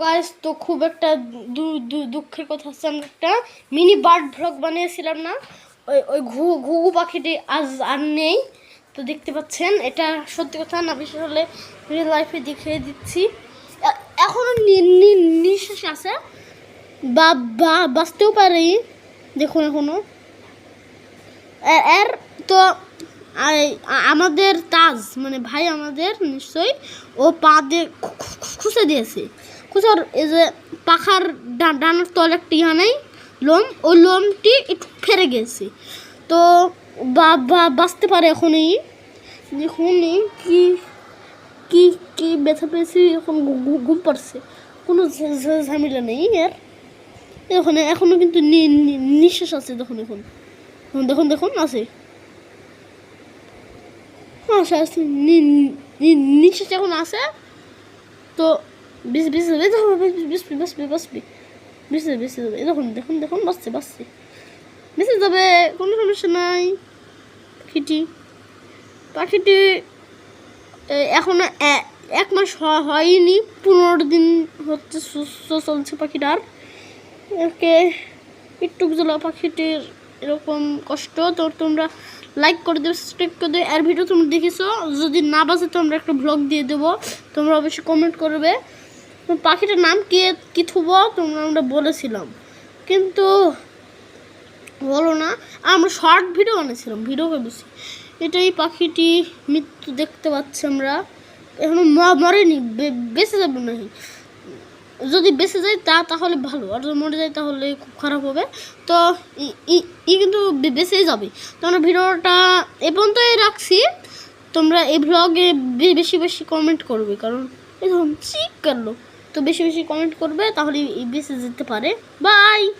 Guys তো খুব একটা দুঃখের কথা হচ্ছে, আমরা একটা মিনি বার্ড ভ্লগ বানিয়েছিলাম না? ওই ওই ঘু ঘুঘু পাখিটি আজ আর নেই। তো দেখতে পাচ্ছেন, এটা সত্যি কথা না বিশেষ হলে রিয়েল লাইফে দেখিয়ে দিচ্ছি। এ- এখনও নি- নি- নিঃশ্বাস আছে। বা বা, বাঁচতেও পারে। দেখুন এখনও এর তো আমাদের তাজ মানে ভাই আমাদের নিশ্চয়ই, ও পা দিয়ে খু- খু- খু- দিয়েছে। খুঁচার এই যে পাখার ডানার তলে একটা নেই, লোম, ওই লোমটি একটু ফেরে গেছে। তো বা বাঁচতে পারে এখনই। দেখুন এই কি কি কি ব্যথা পেয়েছি, এখন ঘুম পাড়ছে। কোনো ঝামেলা নেই এর। এখন এখনও কিন্তু নিঃশ্বাস আছে, দেখুন, এখন। দেখুন দেখুন আছে। আচ্ছা নিঃশ্বাস এখন আছে। তো বেশ বেশ বেশ বেশ বেশ বেশি বেশি যাবে দেখুন দেখুন দেখুন বাসছে বাসছে বেশি যাবে কোনো সমস্যা নাই পাখিটি পাখিটি এখনও এক মাস হয়নি পনেরো দিন হচ্ছে সুস্থ চলছে পাখিটার একে একটু জলা পাখিটির এরকম কষ্ট তো তোমরা লাইক করে দেবে সাবস্ক্রাইব করে দেবে আর ভিডিও তোমরা দেখেছ যদি না বাজে তোমরা একটা ব্লগ দিয়ে দেবো তোমরা অবশ্যই কমেন্ট করবে পাখিটার নাম কে, কি থুবো? তোমরা আমরা বলেছিলাম। কিন্তু বলো না, আমরা শর্ট ভিডিও বানিয়েছিলাম ভিডিও ভেবেছি এটাই পাখিটি মৃত্যু দেখতে পাচ্ছি আমরা। এখনও মরেনি বেঁচে যাবে না যদি বেঁচে যায় তা তাহলে ভালো, আর যদি মরে যায় তাহলে খুব খারাপ হবে। তো ই কিন্তু বেঁচেই যাবে। তো আমরা ভিডিওটা এ পর্যন্তই রাখছি। তোমরা এই ভ্লগে বেশি বেশি কমেন্ট করবে, কারণ এই ধরুন চিক করল তো বেশি বেশি কমেন্ট করবে তাহলে ই বেঁচে যেতে পারে। বাই